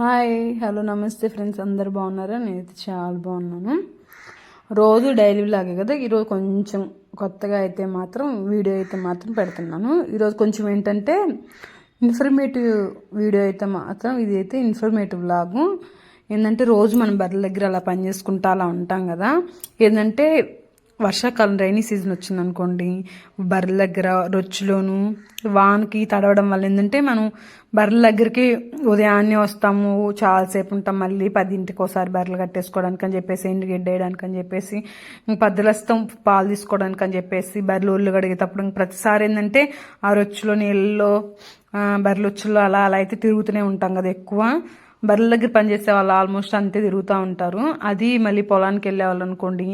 Hi hello నమస్తే friends. అందరు బాగున్నారా? నేనైతే చాలా బాగున్నాను. రోజు డైలీ లాగే కదా. ఈరోజు కొంచెం కొత్తగా అయితే మాత్రం వీడియో అయితే మాత్రం పెడుతున్నాను. ఈరోజు కొంచెం ఏంటంటే ఇన్ఫర్మేటివ్ వీడియో అయితే మాత్రం ఇది అయితే ఇన్ఫర్మేటివ్ లాగు ఏంటంటే రోజు మనం బర్రెల దగ్గర అలా పని చేసుకుంటా అలా ఉంటాం కదా. ఏంటంటే వర్షాకాలం రైనీ సీజన్ వచ్చింది అనుకోండి బర్రెల దగ్గర రొచ్చులోను వానకి తడవడం వల్ల ఏంటంటే మనం బర్రెల దగ్గరికి ఉదయాన్నే వస్తాము చాలాసేపు ఉంటాం మళ్ళీ పదింటికి ఒకసారి బర్రెలు కట్టేసుకోవడానికి అని చెప్పేసి ఎండు గెడ్డేయడానికి అని చెప్పేసి పద్దులు వస్తాం పాలు తీసుకోవడానికి అని చెప్పేసి బర్రెలు ఒళ్ళు కడిగేటప్పుడు ప్రతిసారి ఏంటంటే ఆ రొచ్చులో నీళ్ళలో బర్రెలొచ్చులో అలా అలా అయితే తిరుగుతూనే ఉంటాం కదా ఎక్కువ. బర్రెల దగ్గర పనిచేసే వాళ్ళు ఆల్మోస్ట్ అంతే తిరుగుతూ ఉంటారు. అది మళ్ళీ పొలానికి వెళ్ళే వాళ్ళు అనుకోండి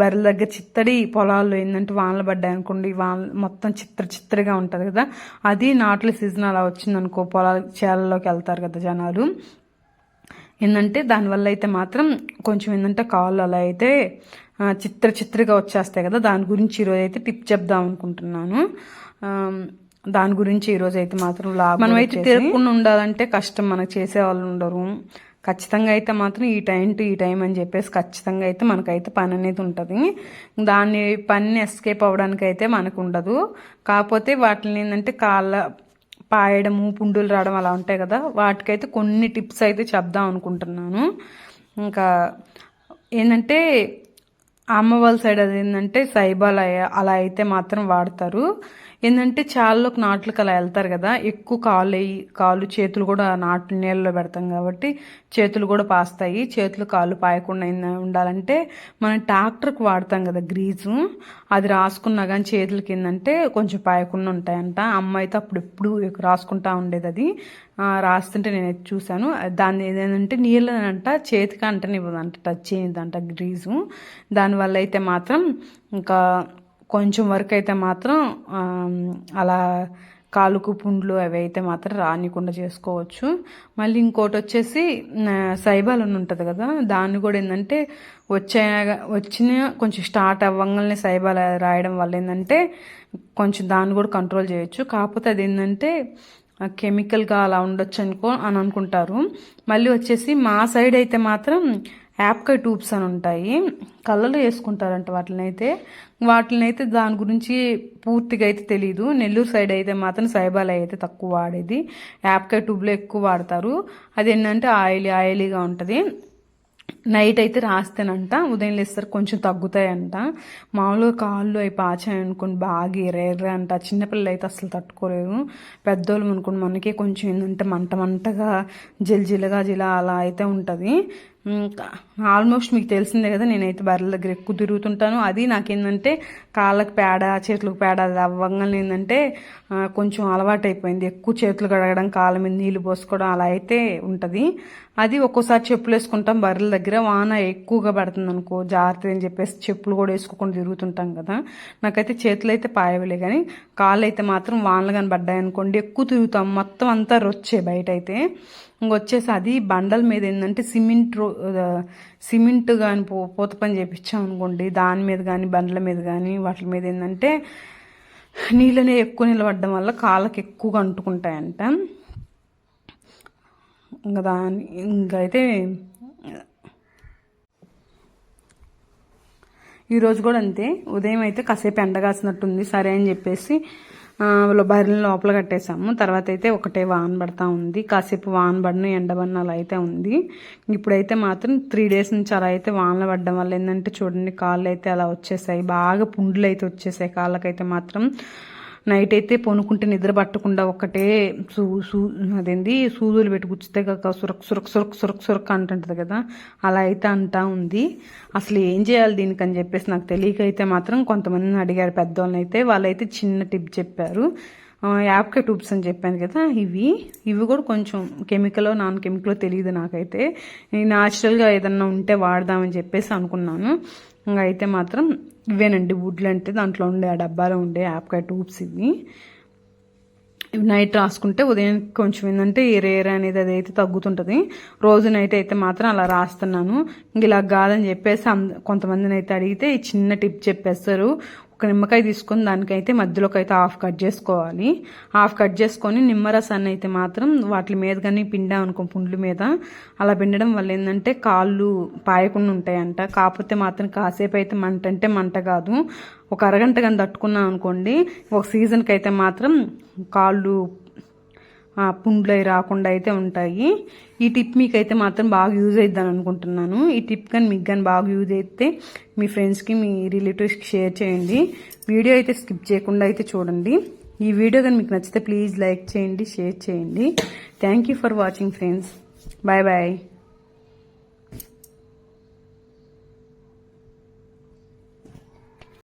బర్రెల దగ్గర చిత్తడి పొలాల్లో ఏంటంటే వానలు పడ్డాయి అనుకోండి వాన మొత్తం చిత్ర చిత్రగా ఉంటుంది కదా. అది నాట్ల సీజన్ అలా వచ్చిందనుకో పొలాల చేలలోకి వెళ్తారు కదా జనాలు. ఏంటంటే దానివల్ల అయితే మాత్రం కొంచెం ఏంటంటే కాళ్ళు అలా అయితే చిత్ర చిత్రగా వచ్చేస్తాయి కదా. దాని గురించి ఈరోజు అయితే టిప్ చెప్దాం అనుకుంటున్నాను. దాని గురించి ఈరోజు అయితే మాత్రం లాభం మనం అయితే తిరగకుండా ఉండాలంటే కష్టం. మనకు చేసే వాళ్ళు ఉండరు. ఖచ్చితంగా అయితే మాత్రం ఈ టైం టు ఈ టైం అని చెప్పేసి ఖచ్చితంగా అయితే మనకైతే పని అనేది ఉంటుంది. దాన్ని పని ఎస్కేప్ అవ్వడానికి అయితే మనకు ఉండదు. కాకపోతే వాటిని ఏంటంటే కాళ్ళ పాయడము పుండులు రావడం అలా ఉంటాయి కదా వాటికైతే కొన్ని టిప్స్ అయితే చెప్దాం అనుకుంటున్నాను. ఇంకా ఏంటంటే అమ్మ వాళ్ళ సైడ్ అది ఏంటంటే సైబాల్ అలా అయితే మాత్రం వాడతారు. ఏంటంటే చాలా నాట్లకి అలా వెళ్తారు కదా ఎక్కువ కాలు కాలు చేతులు కూడా నాట్లు నీళ్ళలో పెడతాం కాబట్టి చేతులు కూడా పాస్తాయి. చేతులు కాళ్ళు పాయకుండా ఉండాలంటే మనం ట్రాక్టర్కి వాడతాం కదా గ్రీజు అది రాసుకున్నా కానీ చేతులకి ఏంటంటే కొంచెం పాయకుండా ఉంటాయంట. అమ్మ అయితే అప్పుడు ఎప్పుడు రాసుకుంటా ఉండేది అది. రాస్తుంటే నేను చూశాను. దాన్ని ఏదంటే నీళ్ళనంట చేతికి అంటనివ్వదంట టచ్ చేయదంట గ్రీజు. దానివల్ల అయితే మాత్రం ఇంకా కొంచెం వరకు అయితే మాత్రం అలా కాలుకు పుండ్లు అవి అయితే మాత్రం రానికుండా చేసుకోవచ్చు. మళ్ళీ ఇంకోటి వచ్చేసి సైబాలని ఉంటుంది కదా దాన్ని కూడా ఏంటంటే వచ్చే వచ్చిన కొంచెం స్టార్ట్ అవ్వగానే సైబాలు రాయడం వల్ల ఏంటంటే కొంచెం దాన్ని కూడా కంట్రోల్ చేయొచ్చు. కాకపోతే అది ఏంటంటే కెమికల్గా అలా ఉండొచ్చు అనుకో అని అనుకుంటారు. మళ్ళీ వచ్చేసి మా సైడ్ అయితే మాత్రం యాప్కాయ్ ట్యూబ్స్ అని ఉంటాయి. కళ్ళలో వేసుకుంటారంట వాటిని అయితే వాటిని అయితే దాని గురించి పూర్తిగా అయితే తెలియదు నెల్లూరు సైడ్ అయితే మాత్రం సైబాలయ అయితే తక్కువ వాడేది. యాప్కాయ్ ట్యూబ్లో ఎక్కువ వాడతారు. అది ఏంటంటే ఆయిలీ ఆయిలీగా ఉంటుంది. నైట్ అయితే రాస్తేనంట. ఉదయం లేస్తారు కొంచెం తగ్గుతాయంట. మామూలుగా కాళ్ళు అవి పాచాయి అనుకుని బాగా ఎర్ర అంట. చిన్నపిల్లలు అయితే అసలు తట్టుకోలేరు. పెద్దోళ్ళు అనుకుని మనకి కొంచెం ఏంటంటే మంట మంటగా జిల్జిలగా జిలా అలా అయితే ఉంటుంది. ఆల్మోస్ట్ మీకు తెలిసిందే కదా నేనైతే బర్రెల దగ్గర ఎక్కువ తిరుగుతుంటాను. అది నాకేంటంటే కాళ్ళకు పేడ చేతులకు పేడ అది అవ్వగానే ఏంటంటే కొంచెం అలవాటు అయిపోయింది ఎక్కువ చేతులు కడగడం కాళ్ళ మీద నీళ్ళు పోసుకోవడం అలా అయితే ఉంటుంది. అది ఒక్కోసారి చెప్పులు వేసుకుంటాం బర్రెల దగ్గర వాన ఎక్కువగా పడుతుంది అనుకో జాగ్రత్త అని చెప్పేసి చెప్పులు కూడా వేసుకోకుండా తిరుగుతుంటాం కదా. నాకైతే చేతులు అయితే పాయవలే కానీ కాళ్ళు అయితే మాత్రం వానలు కానీ పడ్డాయి అనుకోండి ఎక్కువ తిరుగుతాం. మొత్తం అంతా రొచ్చే బయట అయితే ఇంకొచ్చేసి అది బండల మీద ఏంటంటే సిమెంట్ సిమెంట్ కానీ పో పూత పని చేపించాం అనుకోండి దాని మీద కానీ బండ్ల మీద కానీ వాటి మీద ఏంటంటే నీళ్ళనే ఎక్కువ నిలబడడం వల్ల కాళ్ళకి ఎక్కువగా అంటుకుంటాయంట. ఇంకా దాని ఇంకైతే ఈరోజు కూడా అంతే. ఉదయం అయితే కాసేపు ఎండగాసినట్టుంది సరే అని చెప్పేసి బర్రెలను లోపల కట్టేసాము తర్వాత అయితే ఒకటే వాన పడతా ఉంది. కాసేపు వాన పడిన ఎండబడిన అలా అయితే ఉంది. ఇప్పుడైతే మాత్రం త్రీ డేస్ నుంచి అలా అయితే వానలు పడడం వల్ల ఏంటంటే చూడండి కాళ్ళు అయితే అలా వచ్చేసాయి. బాగా పుండ్లు అయితే వచ్చేసాయి. కాళ్ళకైతే మాత్రం నైట్ అయితే పొనుకుంటే నిద్ర పట్టకుండా ఒకటే సూ సూ అదేంది సూదులు పెట్టి గుచ్చితే కాక సురక్ సురక్ సురక్ సురక్ సురక్ అంటుంటుంది కదా? అలా అయితే అంటా ఉంది. అసలు ఏం చేయాలి దీనికి అని చెప్పేసి నాకు తెలియక అయితే మాత్రం కొంతమందిని అడిగారు పెద్దవాళ్ళని అయితే వాళ్ళైతే చిన్న టిప్ చెప్పారు. యాప్కే ట్యూబ్స్ అని చెప్పాను కదా ఇవి. ఇవి కూడా కొంచెం కెమికల్ నాన్ కెమికల్ తెలియదు నాకైతే. న్యాచురల్గా ఏదన్నా ఉంటే వాడదామని చెప్పేసి అనుకున్నాను. ఇంకా అయితే మాత్రం ఇవేనండి వుడ్లు అంటే దాంట్లో ఉండే ఆ డబ్బాలో ఉండే యాప్కాయ ట్యూబ్స్ ఇవి. నైట్ రాసుకుంటే ఉదయం కొంచెం ఏంటంటే రేర్ అనేది అది అయితే తగ్గుతుంటుంది. రోజు నైట్ అయితే మాత్రం అలా రాస్తున్నాను. ఇలా కాదని చెప్పేసి కొంతమందిని అయితే అడిగితే ఈ చిన్న టిప్ చెప్పేస్తారు. ఒక నిమ్మకాయ తీసుకొని దానికైతే మధ్యలోకి అయితే హాఫ్ కట్ చేసుకోవాలి. హాఫ్ కట్ చేసుకొని నిమ్మరసాన్ని అయితే మాత్రం వాటి మీద కానీ పిండామనుకో పుండ్ల మీద అలా పిండడం వల్ల ఏంటంటే కాళ్ళు పాయకుండా ఉంటాయంట. కాకపోతే మాత్రం కాసేపు అయితే మంట అంటే మంట కాదు. ఒక అరగంట కానీ తట్టుకున్నాం అనుకోండి ఒక సీజన్కి అయితే మాత్రం కాళ్ళు పుండ్లు అవి రాకుండా అయితే ఉంటాయి. ఈ టిప్ మీకైతే మాత్రం బాగా యూజ్ అవుద్దని అనుకుంటున్నాను. ఈ టిప్ కానీ మీకు కానీ బాగా యూజ్ అయితే మీ ఫ్రెండ్స్కి మీ రిలేటివ్స్కి షేర్ చేయండి. వీడియో అయితే స్కిప్ చేయకుండా అయితే చూడండి. ఈ వీడియో కానీ మీకు నచ్చితే ప్లీజ్ లైక్ చేయండి షేర్ చేయండి. Thank you for watching friends bye bye